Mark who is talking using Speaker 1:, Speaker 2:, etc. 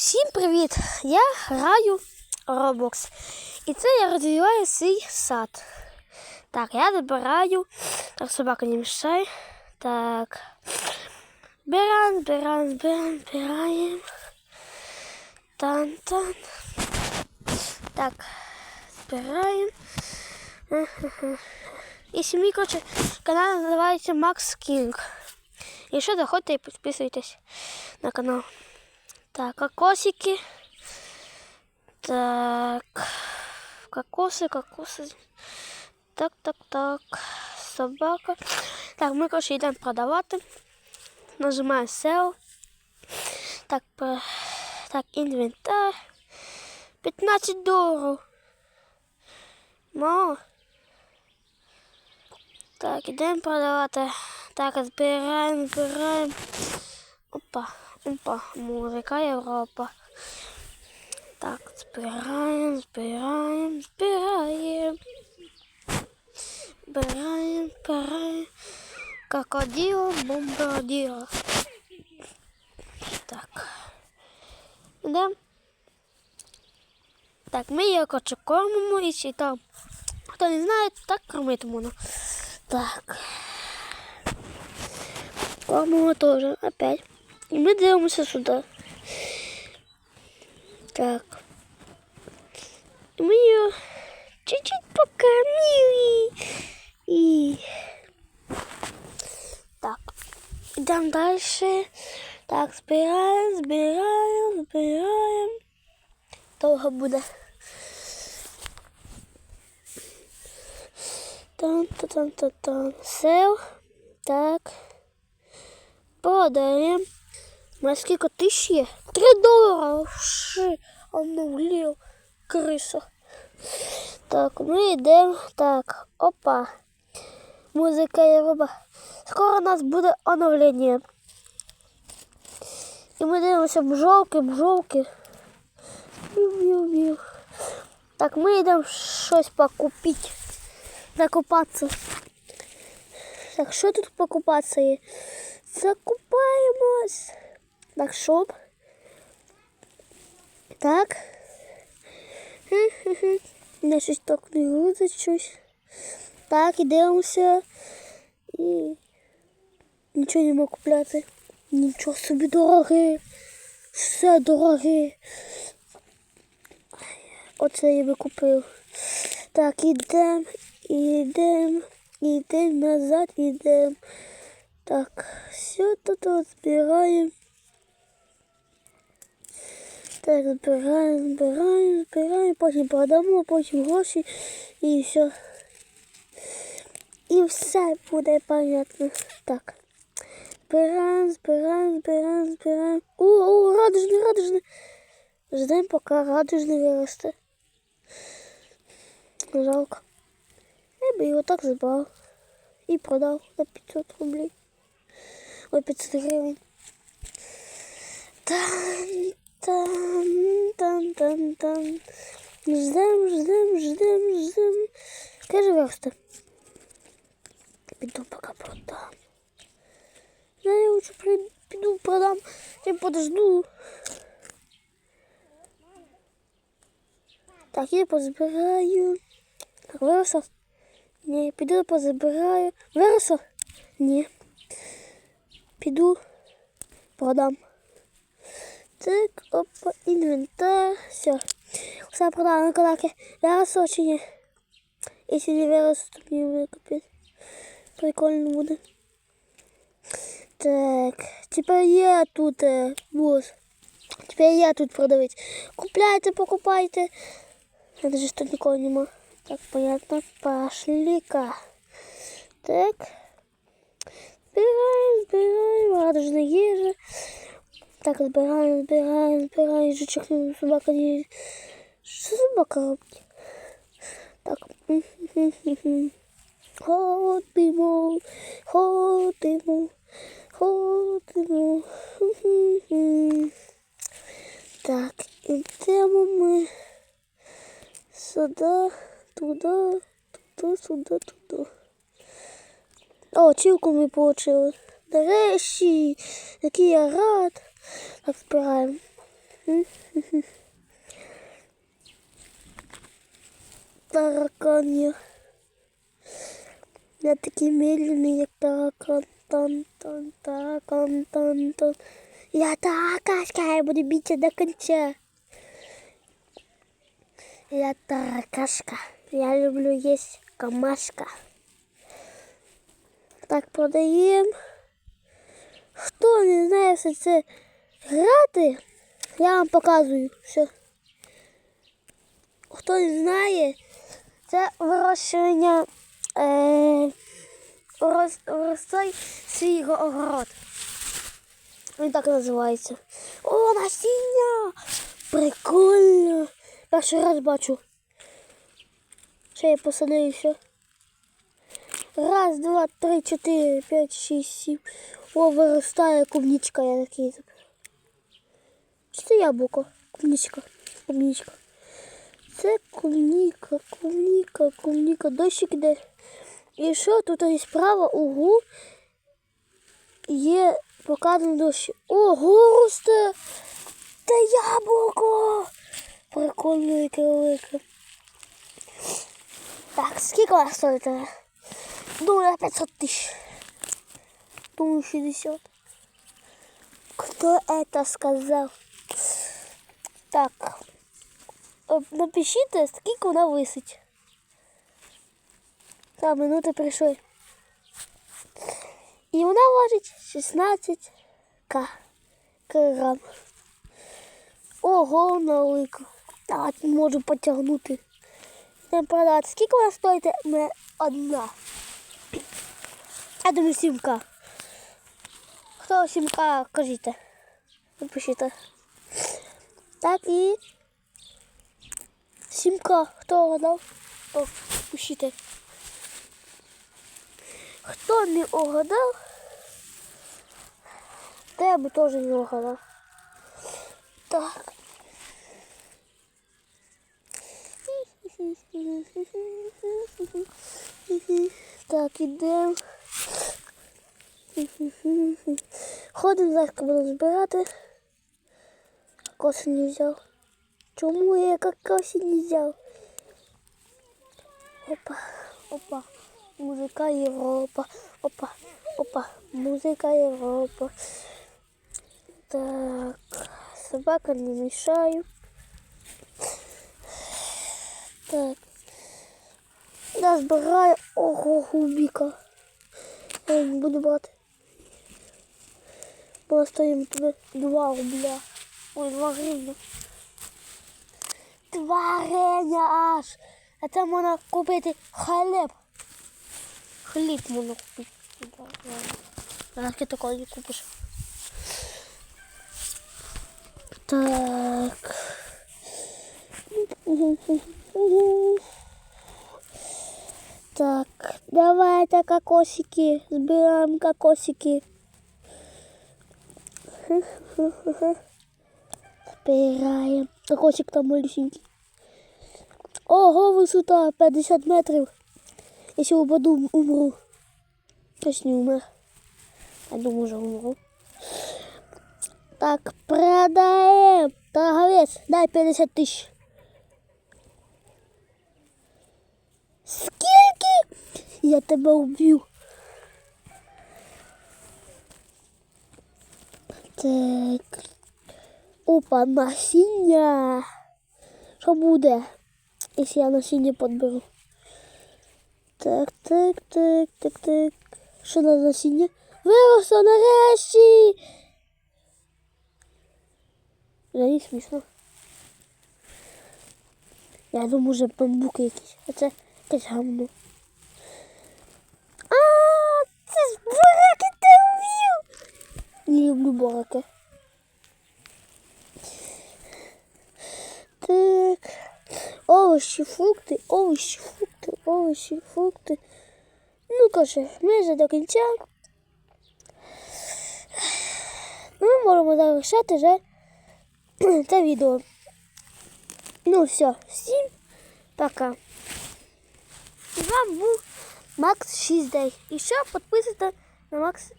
Speaker 1: Всім привіт! Я граю Roblox. І це я розвиваю свій сад. Так, я забираю. Так, собака не мішає. Так. Збираємо, збираємо, збираємо, збираємо. Тан-тан. Так, збираємо. Ага. І мій, коротше, канал називається Max King. І що заходьте і підписуйтесь на канал. Так, кокосики. Так. Кокосы, кокосы. Так, так, так. Собака. Так, ми, коротше, йдемо продавати. Нажимаємо SEO. Так, по- так, інвентар. 15 доларів. Мало. Так, ідемо продавати. Так, збираємо, збираємо. Опа, опа, музика Європа. Так, збираємо, збираємо, збираємо. Збираємо, збираємо. Крокодил, бомбардир. Так. Ідемо. Так, ми її коротше кормимо і ще там. Хто не знає, так кормити можна. Так. Кормимо теж опять. І ми дивимося сюди. Так. І ми її чуть-чуть покормили. І... Так. Йдемо далі. Так, збираємо, збираємо, збираємо. Довго буде. Тан-та-тан-та-тан. Сел. Так. Продаємо. На скільки тисяч є? Три долара. Ши. Обновлів. Криса. Так, ми йдемо. Так, опа. Музика Європа. Скоро у нас буде оновлення. І ми дивимося бжолки, бжолки. Бів-бів-бів. Так, ми йдемо щось покупити. Закупатися. Так, що тут покупатися є? Закупаємось. Так, шоп. Так. Не щось так не грузить щось. Так, і дивимося. І нічого не можу купляти. Нічого собі дороге. Все дороге. Оце я би купив. Так, ідемо, ідемо, ідемо назад, ідемо. Так, все тут от збираємо. Так, збираємо, збираємо, збираємо, потім продамо, потім гроші і все. І все буде понятно. Так. Збираємо, збираємо, збираємо, збираємо. О, о, радужний, радужний. Ждемо, поки радужний виросте. Жалко. Я би його так забрав. І продав за 500 рублей. Ой, 500 гривень. Тан, тан, тан, тан, тан. Ждем, ждем, ждем, ждем. Каже виросте. Піду поки продам. Да, я лучше при- піду продам. Я подожду. Так, я позбираю. Так, виросла? Ні, піду позабираю. Виросла? Ні. Піду, продам. Так, опа, інвентар. Все. Все продала на калаки. Виросла чи ні? Якщо не виросла, то мені буде капець. Прикольно буде. Так, тепер я тут е, бос. Тепер я тут продавець. Купляйте, покупайте. Это же тут никого нема. Так, понятно. Пошли-ка. Так. Збираємо, збираємо. Радужна їжа. Так, збираємо, збираємо, збираємо. Жучок ну, собака не... Що собака робить? Так. Ходимо, ходимо, ходимо. Так, ідемо ми сюди, туди, туди, сюди, туди. О, чілку ми отримали. Нарешті, який я рад. Так, збираємо. Таракан я. Я такий медленний, як таракан. Тан, тан, таракан, тан, тан. Я таракашка, я буду битися до кінця. Я таракашка. Я люблю есть камашка. Так, продаємо. Хто не знає все це грати, я вам показую. Все. Хто не знає, це вирощування е, роз, розстой свій огород. Він так називається. О, насіння! Прикольно! Перший раз бачу. Ще я посадив все. Раз, два, три, чотири, п'ять, шість, сім. О, виростає клубничка, я такий. Чи це яблуко? Клубничка. Клубничка. Це клубніка, клубніка, клубніка, дощик іде. І що тут ось справа угу є показано дощ. Ого, росте! Та яблуко! Прикольно яке велике. Так, скільки вона стоїть? Думаю, на 500 тисяч. Думаю, 60. Кто это сказал? Так. Е, Напишіть, скільки вона висить. Так, минути прийшли. І вона важить 16 к кілограм. Ого, вона. Так, можу потягнути. Не продати. Скільки вона стоїть? Не одна. Я думаю, 7к. Хто 7к, кажіть. Напишіть. Так і Сімка, хто угадав? О, пишіть. Хто не угадав, я би теж не угадав. Так. Так, ідемо. Ходимо, зараз буду збирати. Коси не взяв. Чому я кокоси не взяв? Опа, опа, музика Європа. Опа, опа, музика Європа. Так, собака не мешаю. Так. Я збираю ого губіка. Я не буду брати. Бо стоїмо тебе 2 рубля. Ой, 2 гривні. Твареня аж. А там можна купити хліб. Хліб можна купити. А ти такого не купиш. Так. Так, давайте кокосики. Збираємо кокосики. Збираємо. Кокосик там малюсенький. Ого, висота 50 метрів. Якщо упаду, умру. Хтось не умер. Я думаю, вже умру. Так, продаем. Торговец, дай 50 тысяч. Скільки? Я тебе уб'ю. Так. Опа, насіння. Що буде, якщо я насіння підберу? Так, так, так, так, так. Що на насіння? Виросло нарешті! Вже не смішно. Я думаю, вже бамбук якийсь. А це якесь гамно. А, це ж бараки ти вбив! Не люблю бараки. Овощі, фрукти, овощі, фрукти, овощі, фрукти. Ну, каже, ми вже до кінця. Ми можемо завершати вже це відео. Ну все, всім пока. І вам був Макс 6 Day. І ще підписуйте на Макс